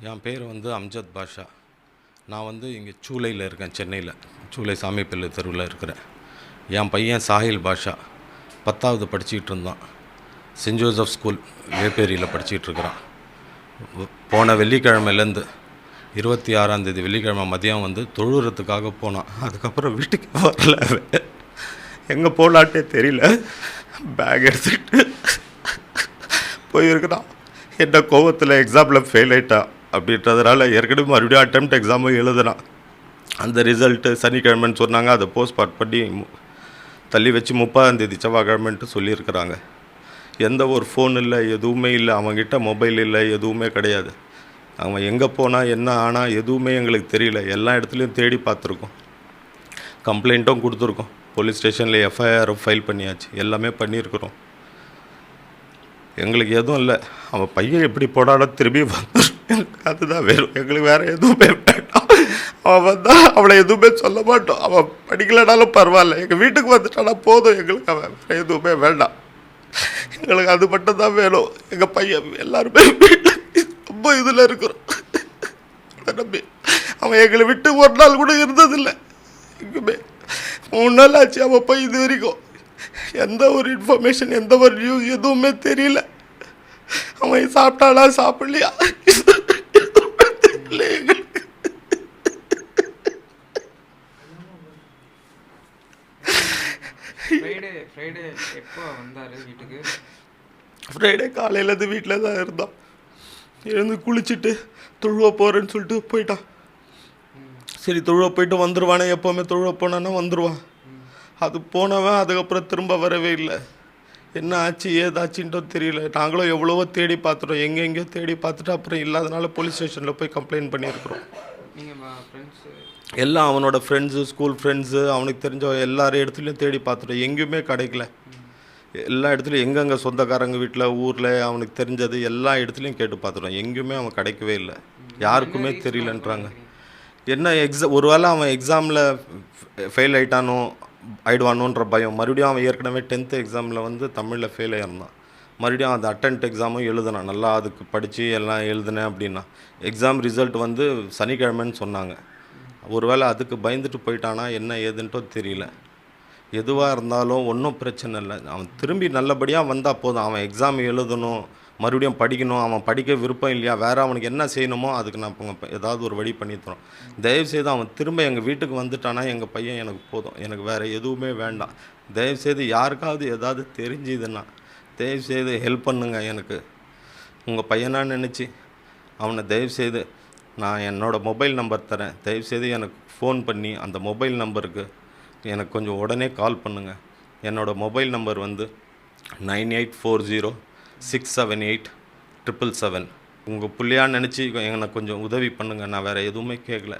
என் பேர் வந்து அம்ஜத் பாஷா. நான் வந்து இங்கே சூளையில் இருக்கேன் சென்னையில். சூளை சாமிப்பள்ளி தெருவில் இருக்கிறேன். என் பையன் சாஹில் பாஷா. பத்தாவது படிச்சுக்கிட்டு இருந்தான். சென்ட் ஜோசப் ஸ்கூல் வேப்பேரியில் படிச்சுக்கிட்டு இருக்கிறான். போன வெள்ளிக்கிழமையிலேருந்து இருபத்தி ஆறாந்தேதி வெள்ளிக்கிழமை மதியம் வந்து தொழுறதுக்காக போனான். அதுக்கப்புறம் வீட்டுக்கு வரல. எங்கே போகலாட்டே தெரியல. பேக் எடுத்துக்கிட்டு போயிருக்கிறான். என்ன கோவத்தில் எக்ஸாமில் ஃபெயில் ஆயிட்டான் அப்படின்றதுனால ஏற்கனவே மறுபடியும் அட்டெம்ப்ட் எக்ஸாமும் எழுதுனான். அந்த ரிசல்ட்டு சனிக்கிழமைன்னு சொன்னாங்க. அதை போஸ்ட்மார்ட் பண்ணி தள்ளி வச்சு முப்பதாந்தேதி செவ்வாய்க்கிழமைன்ட்டு சொல்லியிருக்கிறாங்க. எந்த ஒரு ஃபோன் இல்லை எதுவுமே இல்லை. அவன்கிட்ட மொபைல் இல்லை எதுவுமே கிடையாது. அவன் எங்கே போனால் என்ன ஆனால் எதுவுமே எங்களுக்கு தெரியல. எல்லா இடத்துலையும் தேடி பார்த்துருக்கோம். கம்ப்ளைண்ட்டும் கொடுத்துருக்கோம். போலீஸ் ஸ்டேஷனில் எஃப்ஐஆரும் ஃபைல் பண்ணியாச்சு. எல்லாமே பண்ணியிருக்கிறோம். எங்களுக்கு எதுவும் இல்லை. அவன் பையன் எப்படி போடாட திரும்பி வந்து எங்களுக்கு அதுதான் வேணும். எங்களுக்கு வேறு எதுவுமே வேண்டாம். அவன் வந்தால் அவளை எதுவுமே சொல்ல மாட்டோம் அவன் படிக்கலனாலும் பரவாயில்ல. எங்கள் வீட்டுக்கு வந்துட்டானா போதும். எங்களுக்கு அவன் வேற எதுவுமே வேண்டாம். எங்களுக்கு அது மட்டும் தான் வேணும். எங்கள் பையன் எல்லாருமே ரொம்ப இதில் இருக்கிறோம் நம்பி அவன் எங்களை விட்டு ஒரு நாள் கூட இருந்ததில்லை. எங்குமே மூணு நாள் ஆச்சு அவன் போய் இது வரைக்கும். எந்த ஒரு இன்ஃபர்மேஷன் எந்த ஒரு நியூஸ் எதுவுமே தெரியல. அவன் சாப்பிட்டானா சாப்பிடலையா எதுவுமே தெரியல எங்களுக்கு ஃப்ரைடே ஃப்ரைடே எப்போ வந்தார் வீட்டுக்கு? ஃப்ரைடே காலையிலேருந்து வீட்டில் தான் இருந்தான். எழுந்து குளிச்சுட்டு தொழுவ போகிறேன்னு சொல்லிட்டு போயிட்டான். சரி தொழுவ போயிட்டு வந்துடுவானே எப்போவுமே தொழுவ போனான்னா வந்துடுவான் அது போனவன் அதுக்கப்புறம் திரும்ப வரவே இல்லை. என்ன ஆச்சு ஏதாச்சுன்ட்டும் தெரியல. நாங்களும் எவ்வளவோ தேடி பார்த்துட்டோம். எங்கெங்கேயோ தேடி பார்த்துட்டு அப்புறம் இல்லாதனால போலீஸ் ஸ்டேஷனில் போய் கம்ப்ளைண்ட் பண்ணியிருக்கிறோம். நீங்கள் எல்லாம் அவனோட ஃப்ரெண்ட்ஸு ஸ்கூல் ஃப்ரெண்ட்ஸு அவனுக்கு தெரிஞ்ச எல்லார் இடத்துலையும் தேடி பார்த்துட்டோம். எங்கேயுமே கிடைக்கல. எல்லா இடத்துலையும் எங்கெங்கே சொந்தக்காரங்க வீட்டில் ஊரில் அவனுக்கு தெரிஞ்சது எல்லா இடத்துலையும் கேட்டு பார்த்துட்டோம். எங்கேயுமே அவன் கிடைக்கவே இல்லை. யாருக்குமே தெரியலன்றாங்க. என்ன எக்ஸா ஒருவேளை அவன் எக்ஸாமில் ஃபெயில் ஆயிட்டானோ ஆயிடுவானோன்ற பயம். மறுபடியும் அவன் ஏற்கனவே டென்த்து எக்ஸாமில் வந்து தமிழில் ஃபெயில் ஆயிருந்தான். மறுபடியும் அந்த அட்டன்ட் எக்ஸாமும் எழுதினான். நல்லா அதுக்கு படித்து எல்லாம் எழுதினேன் அப்படின்னா. எக்ஸாம் ரிசல்ட் வந்து சனிக்கிழமைன்னு சொன்னாங்க. ஒருவேளை அதுக்கு பயந்துட்டு போயிட்டானா என்ன ஏதுன்ட்டோ தெரியல. எதுவாக இருந்தாலும் ஒன்றும் பிரச்சனை இல்லை. அவன் திரும்பி நல்லபடியாக வந்தால் போதும். அவன் எக்ஸாம் எழுதணும் மறுபடியும் படிக்கணும். அவன் படிக்க விருப்பம் இல்லையா? வேறு அவனுக்கு என்ன செய்யணுமோ அதுக்கு நான் இப்போ ஏதாவது ஒரு வழி பண்ணித்தரோம் தயவுசெய்து அவன் திரும்ப எங்கள் வீட்டுக்கு வந்துட்டானா எங்கள் பையன் எனக்கு போதும். எனக்கு வேறு எதுவுமே வேண்டாம். தயவுசெய்து யாருக்காவது ஏதாவது தெரிஞ்சுதுன்னா தயவுசெய்து ஹெல்ப் பண்ணுங்க எனக்கு. உங்கள் பையனாக நினச்சி அவனை தயவுசெய்து நான் என்னோடய மொபைல் நம்பர் தரேன். தயவுசெய்து எனக்கு ஃபோன் பண்ணி அந்த மொபைல் நம்பருக்கு எனக்கு கொஞ்சம் உடனே கால் பண்ணுங்கள் என்னோடய மொபைல் நம்பர் வந்து nine eight four zero six seven eight triple seven. உங்கள் பிள்ளையாக நினச்சி எனக்கு கொஞ்சம் உதவி பண்ணுங்கள் நான் வேறு எதுவுமே கேட்கல